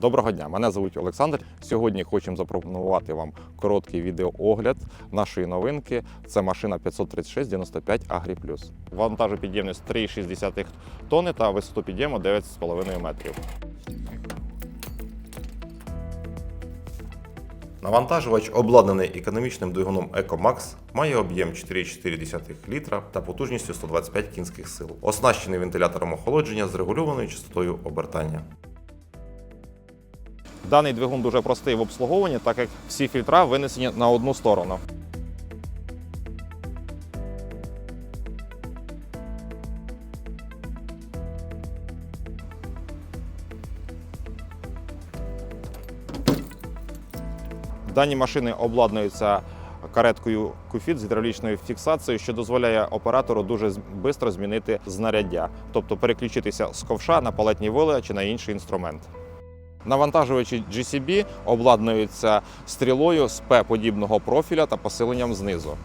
Доброго дня, мене звуть Олександр. Сьогодні хочемо запропонувати вам короткий відеоогляд нашої новинки. Це машина 536-95 Agri. Вантажопідємність 3,6 тонни та висоту підйому 9,5 метрів. Навантажувач, обладнаний економічним двигуном EcoMax, має об'єм 4,4 літра та потужністю 125 кінських сил. Оснащений вентилятором охолодження з регульованою частотою обертання. Даний двигун дуже простий в обслуговуванні, так як всі фільтра винесені на одну сторону. Дані машини обладнуються кареткою куфіт з гідравлічною фіксацією, що дозволяє оператору дуже швидко змінити знаряддя, тобто переключитися з ковша на палетні воли чи на інший інструмент. Навантажувачі GCB обладнуються стрілою з П-подібного профіля та посиленням знизу.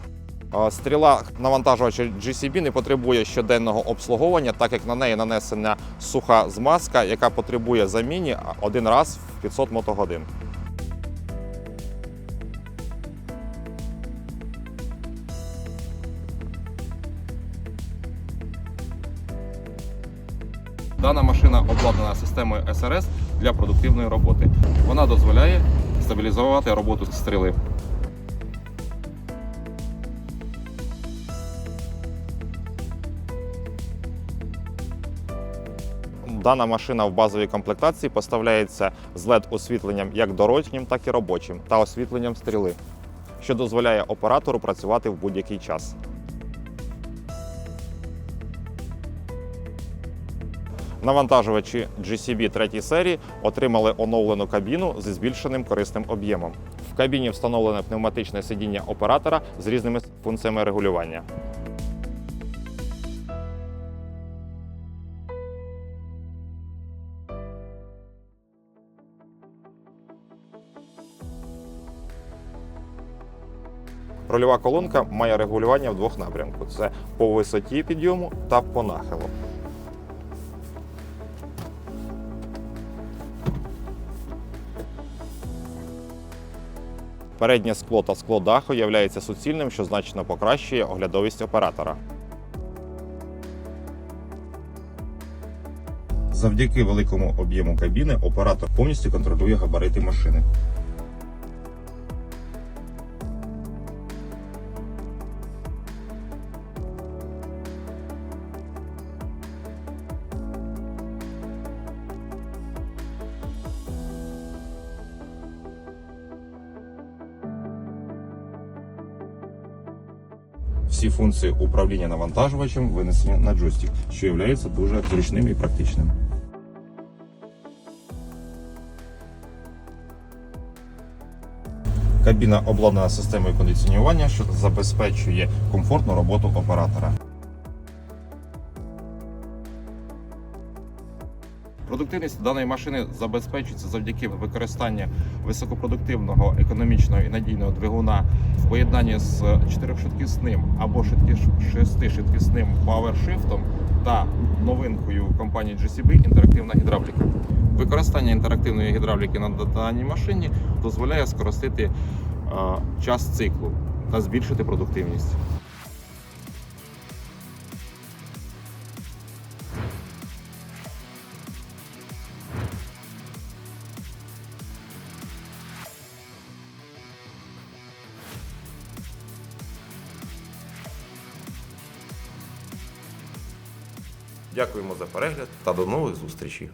Стріла навантажувача GCB не потребує щоденного обслуговування, так як на неї нанесена суха змазка, яка потребує заміні один раз в 500 мотогодин. Дана машина обладнана системою SRS для продуктивної роботи. Вона дозволяє стабілізувати роботу стріли. Дана машина в базовій комплектації поставляється з LED-освітленням як дорожнім, так і робочим та освітленням стріли, що дозволяє оператору працювати в будь-який час. Навантажувачі GCB 3 серії отримали оновлену кабіну зі збільшеним корисним об'ємом. В кабіні встановлене пневматичне сидіння оператора з різними функціями регулювання. Рольова колонка має регулювання в двох напрямках: це по висоті підйому та по нахилу. Переднє скло та скло даху являється суцільним, що значно покращує оглядовість оператора. Завдяки великому об'єму кабіни оператор повністю контролює габарити машини. Всі функції управління навантажувачем винесені на джойстик, що є дуже зручним і практичним. Кабіна обладнана системою кондиціонування, що забезпечує комфортну роботу оператора. Продуктивність даної машини забезпечується завдяки використанню високопродуктивного, економічного і надійного двигуна в поєднанні з чотирьохшвидкісним або шестишвидкісним PowerShift та новинкою компанії GCB інтерактивна гідравліка. Використання інтерактивної гідравліки на даній машині дозволяє скоростити е, час циклу та збільшити продуктивність. Дякуємо за перегляд та до нових зустрічей.